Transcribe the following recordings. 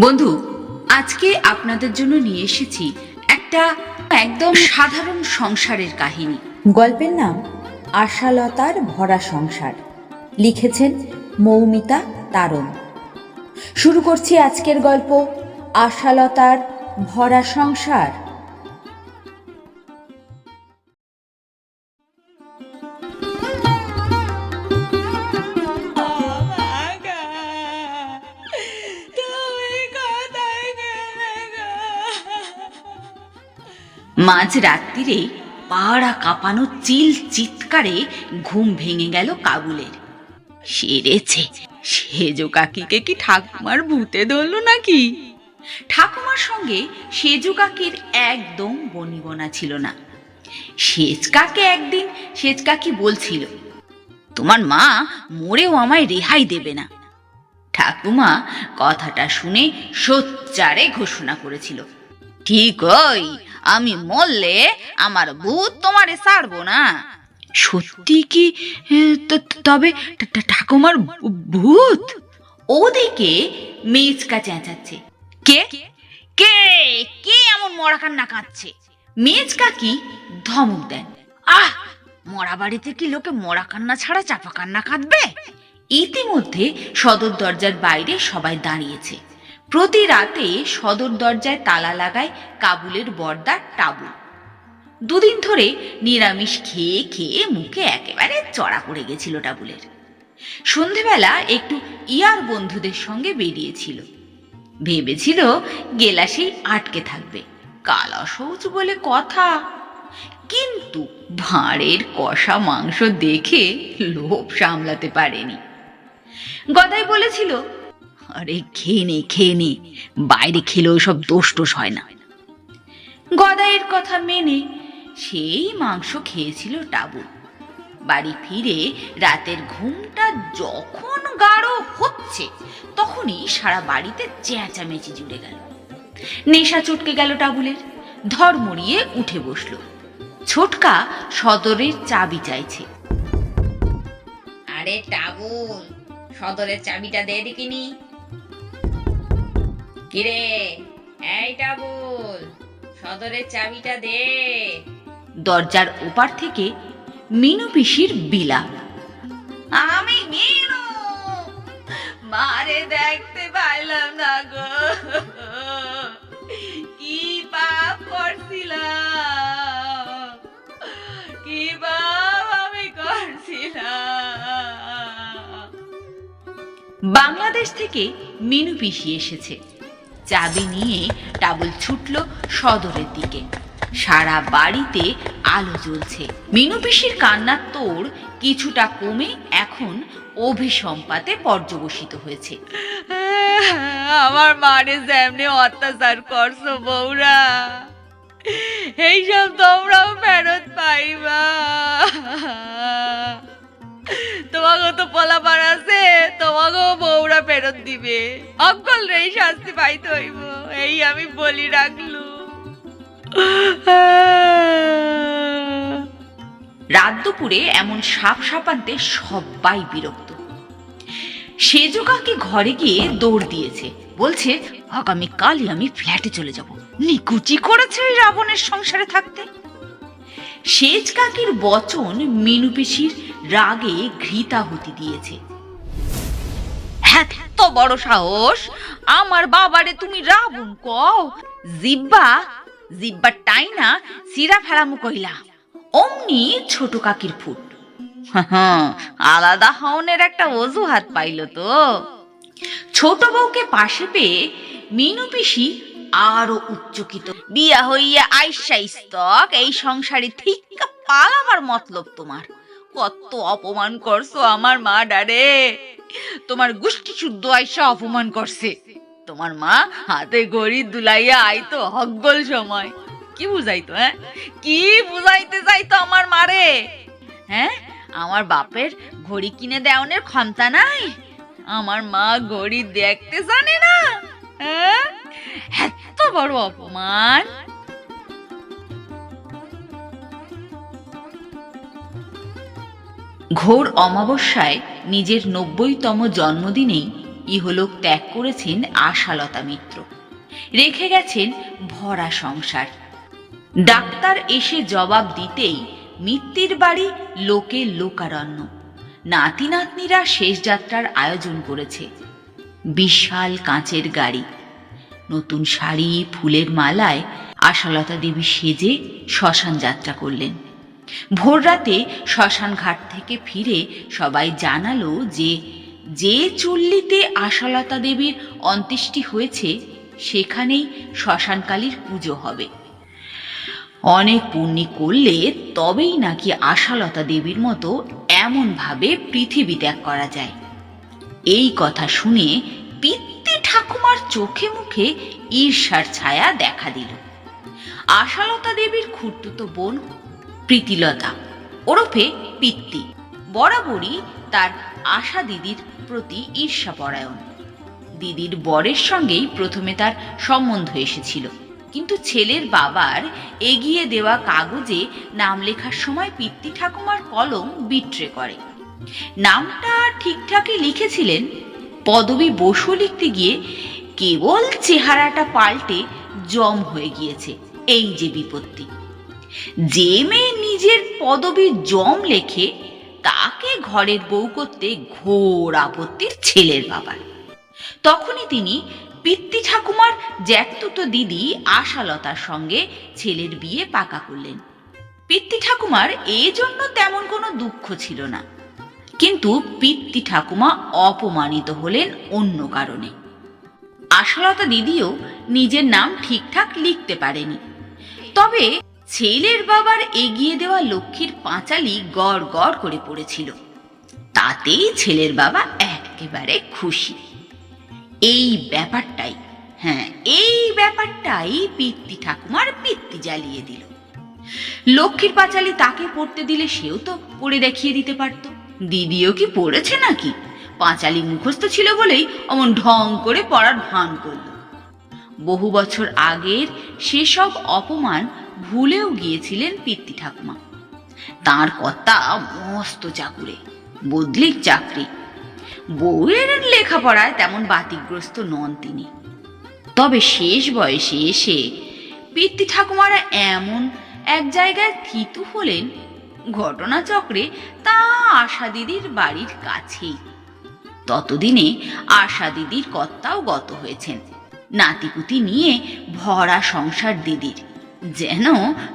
বন্ধু, আজকে আপনাদের জন্য নিয়ে এসেছি একটা একদম সাধারণ সংসারের কাহিনী। গল্পের নাম আশালতার ভরা সংসার। লিখেছেন মৌমিতা তারণ। শুরু করছি আজকের গল্প আশালতার ভরা সংসার। মাঝ রাত্রিরে পাড়া কাঁপানো চিল চিৎকারে ঘুম ভেঙে গেল কাবুলের। সেরেছে সেজো কাকিকে কি ঠাকুমার ভূতে ধরলো নাকি? ঠাকুমার সঙ্গে সেজু কাকির একদম বনিবনা ছিল না। সেজ কাকে একদিন, সেজ কাকি বলছিল, তোমার মা মরেও আমায় রেহাই দেবে না। ঠাকুমা কথাটা শুনে সোচ্চারে ঘোষণা করেছিল। ঠিক ওই আমি মরলে আমার ভূত তোমারে ছাড়বো না। সত্যি কি তবে ঠাকুমার ভূত? ওদিকে মেজকা চেঁচাচ্ছে। কে? কে? কে এমন মরা কান্না কাঁদছে? মেজকা কি ধমক দেন। আহ! মরা বাড়িতে কি লোকে মরা কান্না ছাড়া চাপা কান্না কাঁদবে? ইতিমধ্যে সদর দরজার বাইরে সবাই দাঁড়িয়েছে। প্রতি রাতে সদর দরজায় তালা লাগায় কাবুলের বর্দার টাবু দুদিন ধরে নিরামিষ খেয়ে খেয়ে মুখে একেবারে চড়া পড়ে গেছিল টাবুলের। সন্ধেবেলা একটু ইয়ার বন্ধুদের সঙ্গে বেরিয়েছিল। ভেবেছিল গেলাসেই আটকে থাকবে। কাল শৌচ বলে কথা। কিন্তু ভাঁড়ের কষা মাংস দেখে লোভ সামলাতে পারেনি। গদাই বলেছিল আরে খেয়ে নে খেয়ে নে। বাইরে খেলেও সব দোষ টোষ হয় না। গদাইয়ের কথা মেনে সেই মাংস খেয়েছিল টাবু। বাড়ি ফিরে রাতের ঘুমটা যখন গাঢ় হচ্ছে, তখনই সারা বাড়িতে চেঁচামেচি জুড়ে গেল। নেশা চটকে গেল টাবুলের। ধর মরিয়ে উঠে বসল। ছোটকা সদরের চাবি চাইছে। আরে টাবুল, সদরের চাবিটা দে দেখিনি। কিরে? এই টাবুল সদরের চাবিটা দে। দরজার ওপার থেকে মিনু পিসির বিলা আমি মিনু! মারে দেখতে পাইলাম না গো। কি পাপ করছিলাম? কি পাপ আমি করছিলাম? বাংলাদেশ থেকে মিনু পিসি এসেছে। চাবি নিয়ে টাবুল ছুটল সদরের দিকে। সারা বাড়িতে আলো জ্বলছে। মিনু পিসির কান্নার তোর কিছুটা কমে এখন অভিসম্পাতে পর্যবসিত হয়েছে। আমার মারে যেমনি অত্যাচার করছ বৌরা এইসব তোমরাও ফেরত পাইবা। তোমাকেও তো পলাপার আছে, তোমাকেও বৌরা ফেরত দিবে। অকল রে শাস্তি পাইতে হইব। এই আমি বলি রাখলু। রাত দুপুরে এমন সাপ সাপান্তে সবাই বিরক্ত। সেজু কাকি ঘরে গিয়ে দৌড় দিয়েছে। বলছে আগামীকালই আমি ফ্ল্যাটে চলে যাব। নিকুচি করেছে রাবণের সংসারে থাকতে। সেজ কাকির বচন মিনু পিসির রাগে ঘৃতাহুতি দিয়েছে। এত বড় সাহস। আমার বাবারে তুমি রাবণ কও। জিব্বা জিব্বা টাইনা, সিরা ফেলামু কইলা। অমনি ছোট কাকির ফুট। আলাদা হওনের একটা অজুহাত পাইল তো। ছোট বউকে পাশে পেয়ে মিনু পিসি আরও উচ্চকিত। বিয়া হইয়া আইসা স্তক, এই সংসারে ঠিক পালাবার মতলব তোমার। কত অপমান করছ আমার মা ডারে তোমার গোষ্ঠী শুদ্ধ আইসা অপমান করছে। তোমার মা হাতে গড়ি দুলাইয়া আইতো হকগল সময়। কি বুঝাইতো হ্যাঁ? কি বুঝাইতে চাইতো আমার মারে? হ্যাঁ? আমার বাপের ঘড়ি কিনে দেওয়ানের ক্ষমতা নাই? আমার মা ঘড়ি দেখতে জানে না? হ্যাঁ? এত বড় অপমান! ঘোর অমাবস্যায় নিজের নব্বইতম জন্মদিনেই ইহলোক ত্যাগ করেছেন আশালতা মিত্র। রেখে গেছেন ভরা সংসার। ডাক্তার এসে জবাব দিতেই মিত্তির বাড়ি লোকে লোকারণ্য। নাতি নাতনিরা শেষ যাত্রার আয়োজন করেছে। বিশাল কাঁচের গাড়ি। নতুন শাড়ি, ফুলের মালায় আশালতা দেবী সেজে শ্মশান যাত্রা করলেন। ভোর রাতে শ্মশান ঘাট থেকে ফিরে সবাই জানালো যে যে চল্লিতে আশালতা দেবীর অন্ত্যেষ্টি হয়েছে, সেখানেই শ্মশানকালীর পুজো হবে। অনেক পুণ্যি করলে তবেই নাকি আশালতা দেবীর মতো এমনভাবে পৃথিবী ত্যাগ করা যায়। এই কথা শুনে পিত্তি ঠাকুমার চোখে মুখে ঈর্ষার ছায়া দেখা দিল। আশালতা দেবীর খুঁড়তুতো বোন প্রীতিলতা, ওরফে পিত্তি। বরাবরই তার আশা দিদির প্রতি ঈর্ষাপরায়ণ। দিদির বরের সঙ্গেই প্রথমে তার সম্বন্ধ এসেছিল। কিন্তু ছেলের বাবার এগিয়ে দেওয়া কাগজে নাম লেখার সময় পিত্তি ঠাকুমার কলম বিট্রে করে। নামটা ঠিকঠাকই লিখেছিলেন। পদবী বসু লিখতে গিয়ে কেবল চেহারাটা পাল্টে জম হয়ে গিয়েছে। এই যে বিপত্তি। যে মেয়ে নিজের পদবী জম লেখে, তাকে ঘরের বউ করতে ঘোর আপত্তির ছেলের বাবার। তখনই তিনি পিত্তি ঠাকুমার জ্যাঠতুতো দিদি আশালতার সঙ্গে ছেলের বিয়ে পাকা করলেন। পিত্তি ঠাকুমার এই জন্য তেমন কোনো দুঃখ ছিল না। কিন্তু পিত্তি ঠাকুমা অপমানিত হলেন অন্য কারণে। আশালতা দিদিও নিজের নাম ঠিকঠাক লিখতে পারেনি। তবে ছেলের বাবার এগিয়ে দেওয়া লক্ষ্মীর পাঁচালি গড় গড় করে পড়েছিল। তাতেই ছেলের বাবা একেবারে খুশি। এই ব্যাপারটাই হ্যাঁ এই ব্যাপারটাই পিত্তি ঠাকুমার পিত্তি জ্বালিয়ে দিল। লক্ষ্মীর পাঁচালি তাকে পড়তে দিলে সেও তো পড়ে দেখিয়ে দিতে পারত। দিদিও কি পড়েছে নাকি? পাঁচালি মুখস্থ ছিল বলেই অমন ঢং করে পড়ার ভান করল। বহু বছর আগের সেসব অপমান ভুলেও গিয়েছিলেন পিতৃ ঠাকুমা। তার কথা মস্ত চাকুরে, বদলিক চাকরি। বউয়ের লেখাপড়ায় তেমন বাতিগ্রস্ত নন তিনি। তবে শেষ বয়সে এসে পিতৃ ঠাকুমারা এমন এক জায়গায় থিতু হলেন, ঘটনাচক্রে তা আশা দিদির বাড়ির কাছেই। ততদিনে আশা দিদির কর্তাও গত হয়েছেন। নাতিপুতি নিয়ে ভরা সংসার দিদির। যেন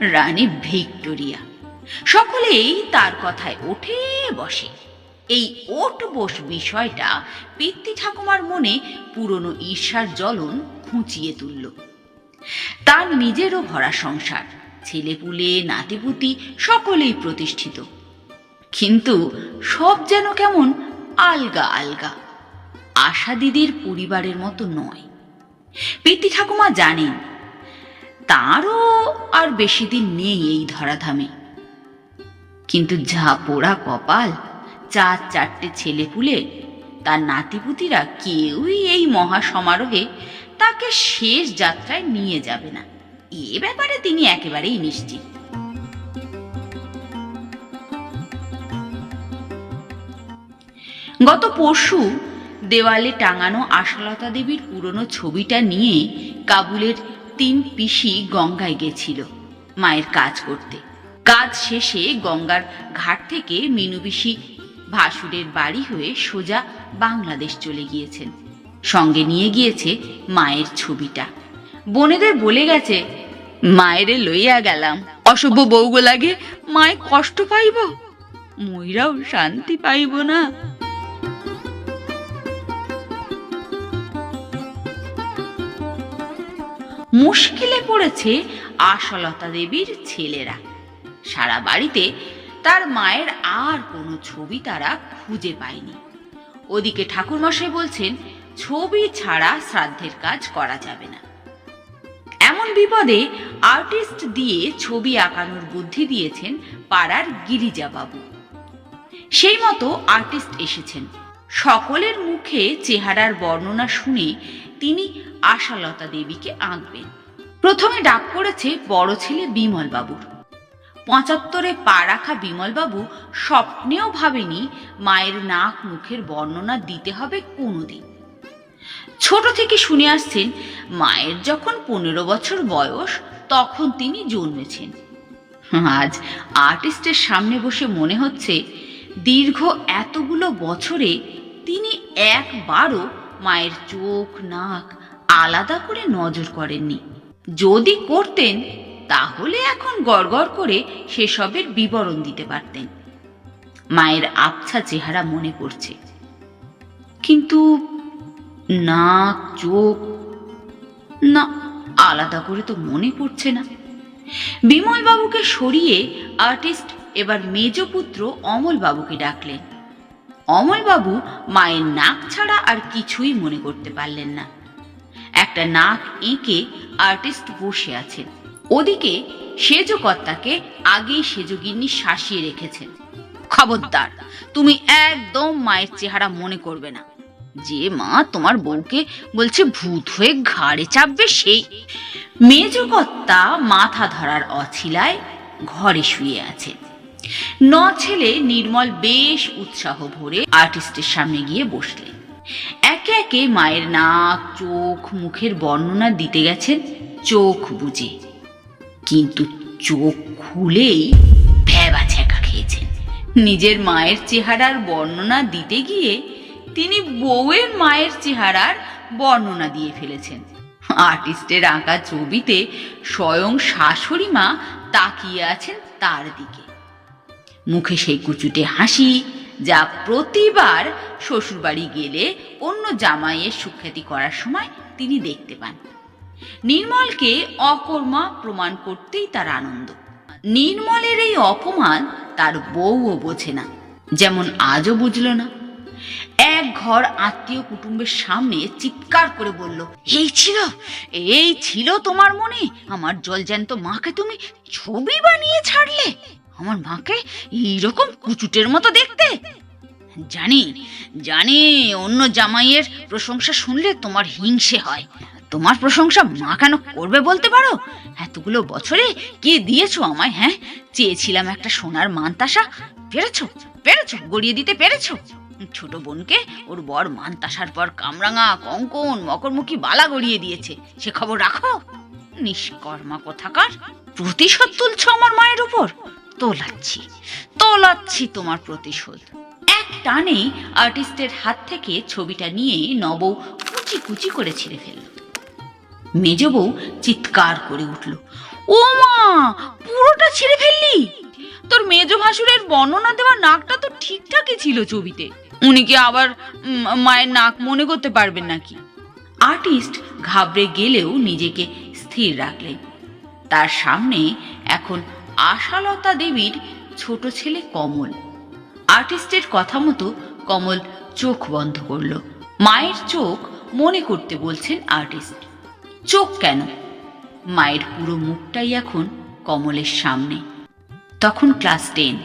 রানী ভিক্টোরিয়া। সকলেই তার কথায় ওঠে বসে। এই ওট বস বিষয়টা পিতৃ ঠাকুমার মনে পুরনো ঈর্ষার জ্বলন খুঁচিয়ে তুলল। তার নিজেরও ভরা সংসার, ছেলেপুলে, নাতিপুতি সকলেই প্রতিষ্ঠিত। কিন্তু সব যেন কেমন আলগা আলগা, আশা দিদির পরিবারের মতো নয়। পিতৃ ঠাকুমা জানেন তারও আর বেশি দিন নেই এই ধরাধামে। কিন্তু যা পোড়া কপাল চার চারটে ছেলে পুলে, তার নাতিপুতিরা কেউই এই মহা সমারোহে তাকে শেষ যাত্রায় নিয়ে যাবে না। এ ব্যাপারে তিনি একেবারেই নিশ্চিত। গত পরশু দেওয়ালে টাঙানো আশালতা দেবীর পুরনো ছবিটা নিয়ে কাবুলের তিন পিসি গঙ্গায় গেছিল মায়ের কাজ করতে। কাজ শেষে গঙ্গার ঘাট থেকে মিনু পিসি ভাসুরের বাড়ি হয়ে সোজা বাংলাদেশ চলে গিয়েছেন। সঙ্গে নিয়ে গিয়েছে মায়ের ছবিটা। বোনেদের বলে গেছে, মায়েরে লইয়া গেলাম। অসভ্য বউগো লাগে, মায় কষ্ট পাইব। মইরাও শান্তি পাইব না। মুশকিলে পড়েছে আশলতা দেবীর ছেলেরা। সারা বাড়িতে তার মায়ের আর কোনো ছবি তারা খুঁজে পায়নি। ওদিকে ঠাকুরমশাই বলছেন, ছবি ছাড়া শ্রাদ্ধের কাজ করা যাবে না। এমন বিপদে আর্টিস্ট দিয়ে ছবি আঁকানোর বুদ্ধি দিয়েছেন পাড়ার গিরিজাবাবু। সেই মতো আর্টিস্ট এসেছেন। সকলের মুখে চেহারার বর্ণনা শুনে তিনি আশালতা দেবীকে আঁকবেন। প্রথমে ডাক পড়েছে বড় ছেলে বিমল বাবুর পঁচাত্তরে পা রাখা বিমলবাবু স্বপ্নেও ভাবেনি মায়ের নাক মুখের বর্ণনা দিতে হবে কোনোদিন। ছোট থেকে শুনে আসছেন, মায়ের যখন পনেরো বছর বয়স, তখন তিনি জন্মেছেন। আজ আর্টিস্টের সামনে বসে মনে হচ্ছে, দীর্ঘ এতগুলো বছরে তিনি একবারও মায়ের চোখ, নাক আলাদা করে নজর করেননি। যদি করতেন, তাহলে এখন গড়গড় করে সেসবের বিবরণ দিতে পারতেন। মায়ের আবছা চেহারা মনে পড়ছে। কিন্তু নাক, চোখ, না, আলাদা করে তো মনে পড়ছে না। বিমল বাবুকে সরিয়ে আর্টিস্ট, এবার মেজ পুত্র অমল বাবুকে ডাকলেন। অমল বাবু মায়ের নাক ছাড়া আর কিছুই মনে করতে পারলেন না। একটা নাক এঁকে আর্টিস্ট বসে আছেন। ওদিকে সেজো কর্তাকে আগেই সেজগিন্নি শাসিয়ে রেখেছেন। খবরদার, তুমি একদম মায়ের চেহারা মনে করবে না। যে মা তোমার বউকে বলছে ভূত হয়ে ঘাড়ে চাপবে, সেই মেজকর্তা মাথা ধরার অছিলায় ঘরে শুয়ে আছেন। ন ছেলে নির্মল বেশ উৎসাহ ভরে আর্টিস্টের সামনে গিয়ে বসলেন একে একে মায়ের নাক, চোখ, মুখের বর্ণনা দিতে গেছেন চোখ বুঝে কিন্তু চোখ খুলেই ভ্যাবা ছ্যাঁকা খেয়েছেন। নিজের মায়ের চেহারার বর্ণনা দিতে গিয়ে তিনি বউয়ের মায়ের চেহারার বর্ণনা দিয়ে ফেলেছেন। আর্টিস্টের আঁকা ছবিতে স্বয়ং শাশুড়ি মা তাকিয়ে আছেন তার দিকে। মুখে সেই কুচুটে হাসি যা প্রতিবার শ্বশুরবাড়ি গেলে অন্য জামাইয়ের সুখ্যাতি করার সময় তিনি দেখতে পান। নির্মলকে অকর্মা প্রমাণ করতেই তার আনন্দ। নির্মলের এই অপমান তার বউও বোঝে না, যেমন আজও বুঝল না। এক ঘর আত্মীয় কুটুম্বের সামনে চিৎকার করে বলল, এই ছিল এই ছিল তোমার মনে? আমার জলজ্যান্ত মাকে তুমি ছবি বানিয়ে ছাড়লে? আমার মাকে এইরকম কুচুটের মতো দেখতে? জানি জানি, অন্য জামাইয়ের প্রশংসা শুনলে তোমার হিংসে হয়। তোমার প্রশংসা মা কেন করবে বলতে পারো? এতগুলো বছরে কে দিয়েছ আমায় হ্যাঁ? চেয়েছিলাম একটা সোনার মানতাসা। পেরেছ? পেরেছ? গড়িয়ে দিতে পেরেছ? ছোট বোনকে ওর বর মানতাসার পর কামরাঙা, কঙ্কন, মকরমুখী বালা গড়িয়ে দিয়েছে। সে খবর রাখো। নিষ্কর্মা কোথাকার প্রতিশোধ তুলছো আমার মায়ের উপর? তোলাচ্ছি তোলাচ্ছি তোমার প্রতিশোধ। এক টানে আর্টিস্টের হাত থেকে ছবিটা নিয়ে নব কুচি কুচি করে ছিঁড়ে ফেলল। মেজ বউ চিৎকার করে উঠল, ও মা, পুরোটা ছিঁড়ে ফেললি? তোর মেজ ভাসুরের বর্ণনা দেওয়া নাকটা তো ঠিকঠাকই ছিল ছবিতে। উনি কি আবার মায়ের নাক মনে করতে পারবেন নাকি? আর্টিস্ট ঘাবড়ে গেলেও নিজেকে স্থির রাখলেন। তার সামনে এখন আশালতা দেবীর ছোট ছেলে কমল। আর্টিস্টের কথা মতো কমল চোখ বন্ধ করল। মায়ের চোখ মনে করতে বলছেন আর্টিস্ট। চোখ কেন? মায়ের পুরো মুখটাই এখন কমলের সামনে। তখন ক্লাস টেন।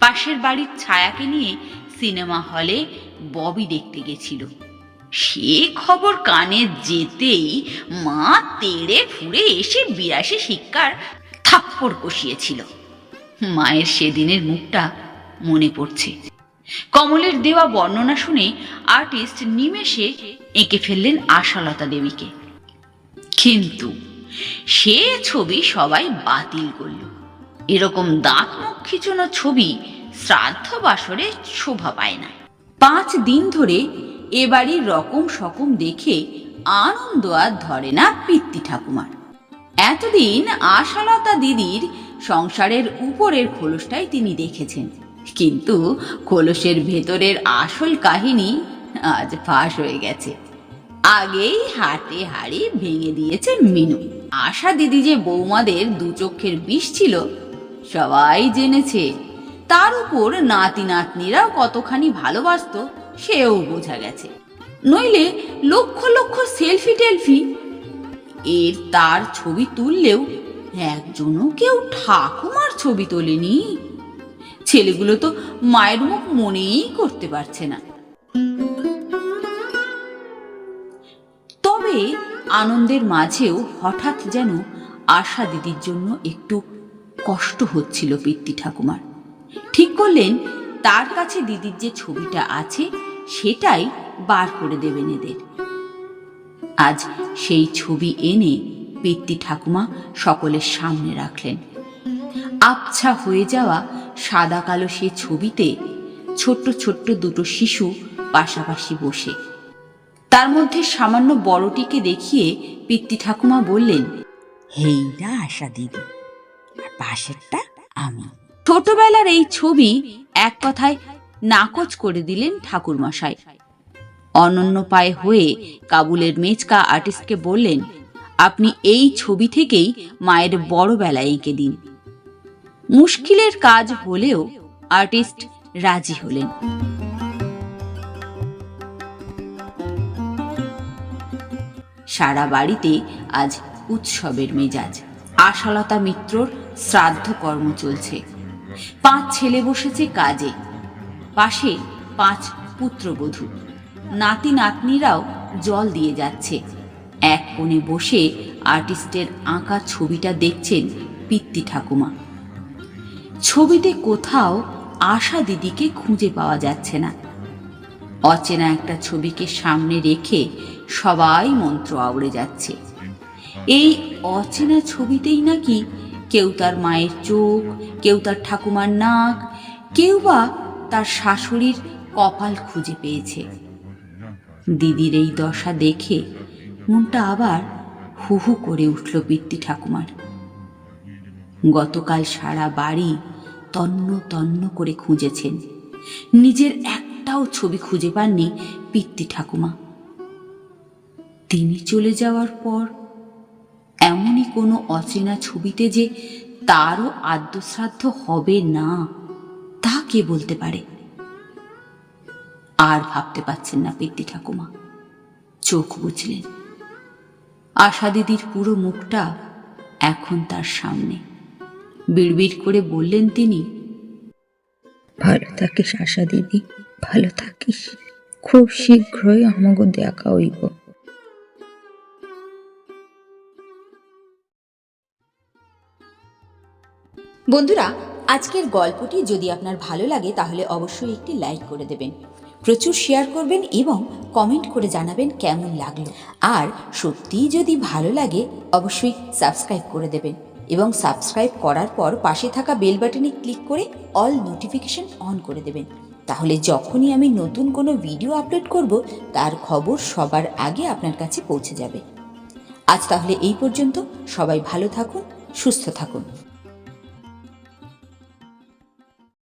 পাশের বাড়ির ছায়াকে নিয়ে সিনেমা হলে ববি দেখতে গেছিল। সে খবর কানে যেতেই মা তেড়ে ফুড়ে এসে বিরাশি শিক্ষার থাপ্পড় কষিয়েছিল। মায়ের সেদিনের মুখটা মনে পড়ছে। কমলের দেওয়া বর্ণনা শুনে আর্টিস্ট নিমেষে এঁকে ফেললেন আশালতা দেবীকে। কিন্তু সে ছবি সবাই বাতিল করল। এরকম দাঁত মুখ খিচুনো ছবি শ্রাদ্ধ বাসরে শোভা পায় না। পাঁচ দিন ধরে এ বাড়ির রকম সকম দেখে আনন্দ আর ধরে না পিত্তি ঠাকুমার। এতদিন আশালতা দিদির সংসারের উপরের খোলসটাই তিনি দেখেছেন। কিন্তু খোলসের ভেতরের আসল কাহিনী আজ ফাঁস হয়ে গেছে। আগেই হাটে হাড়ি ভেঙে দিয়েছে মিনু। আশা দিদি যে বৌমাদের দু চক্ষের বিষ ছিল, সবাই জেনেছে। তার উপর নাতি নাতনিরাও কতখানি ভালোবাসত, সেও বোঝা গেছে। নইলে লক্ষ লক্ষ সেলফি টেলফি এর তার ছবি তুললেও একজনও কেউ ঠাকুমার ছবি তোলেনি। ছেলেগুলো তো মায়ের মুখ মনেই করতে পারছে না। তবে আনন্দের মাঝেও হঠাৎ যেন আশা দিদির জন্য একটু কষ্ট হচ্ছিল পিতৃ ঠাকুমার। ঠিক করলেন, তার কাছে দিদির যে ছবিটা আছে, সেটাই বার করে দেবেন এদের। আজ সেই ছবি এনে পিতৃ ঠাকুমা সকলের সামনে রাখলেন। আবছা হয়ে যাওয়া সাদা কালো সে ছবিতে ছোট্ট ছোট্ট দুটো শিশু পাশাপাশি বসে। তার মধ্যে সামান্য বড়টিকে দেখিয়ে পিতৃ ঠাকুমা বললেন হেইটা আশা দিদি আর পাশেরটা আমি। ছোটবেলার এই ছবি এক কথায় নাকচ করে দিলেন ঠাকুরমশাই। অনন্য পায়ে হয়ে কাবুলের মেচকা আর্টিস্টকে বললেন, আপনি এই ছবি থেকেই মায়ের বড় বেলা এঁকে দিন। মুশকিলের কাজ হলেও আর্টিস্ট রাজি হলেন। সারা বাড়িতে আজ উৎসবের মেজাজ। আশালতা মিত্রর শ্রাদ্ধ কর্ম চলছে। পাঁচ ছেলে বসেছে কাজে। পাশে পাঁচ পুত্রবধূ। নাতি নাতনিরাও জল দিয়ে যাচ্ছে। এক কোণে বসে আর্টিস্টের আঁকা ছবিটা দেখছেন পিত্তি ঠাকুমা। ছবিতে কোথাও আশা দিদিকে খুঁজে পাওয়া যাচ্ছে না। অচেনা একটা ছবিকে সামনে রেখে সবাই মন্ত্র আওড়ে যাচ্ছে। এই অচেনা ছবিতেই নাকি কেউ তার মায়ের চোখ, কেউ তার ঠাকুমার নাক, কেউ বা তার শাশুড়ির কপাল খুঁজে পেয়েছে। দিদির এই দশা দেখে মনটা আবার হু হু করে উঠল পিতৃ ঠাকুমার। গতকাল সারা বাড়ি তন্ন তন্ন করে খুঁজেছেন। নিজের একটাও ছবি খুঁজে পাননি পিতৃ ঠাকুমা। তিনি চলে যাওয়ার পর এমনই কোনো অচেনা ছবিতে যে তারও আদ্যশ্রাদ্ধ হবে না, তা কে বলতে পারে? আর ভাবতে পারছেন না পিতৃ ঠাকুমা। চোখ বুঝলেন। আশা দিদির পুরো মুখটা এখন তার সামনে। বিড়বিড় করে বললেন তিনি ভালো থাকিস আশা দিদি ভালো থাকিস। খুব শীঘ্রই আমাকে দেখা হইব। বন্ধুরা আজকের গল্পটি যদি আপনার ভালো লাগে তাহলে অবশ্যই একটি লাইক করে দেবেন। প্রচুর শেয়ার করবেন এবং কমেন্ট করে জানাবেন কেমন লাগল। আর সত্যিই যদি ভালো লাগে, অবশ্যই সাবস্ক্রাইব করে দেবেন এবং সাবস্ক্রাইব করার পর পাশে থাকা বেল বাটনে ক্লিক করে অল নোটিফিকেশন অন করে দেবেন। তাহলে যখনই আমি নতুন কোনো ভিডিও আপলোড করব, তার খবর সবার আগে আপনার কাছে পৌঁছে যাবে। আজ তাহলে এই পর্যন্ত। সবাই ভালো থাকুন, সুস্থ থাকুন।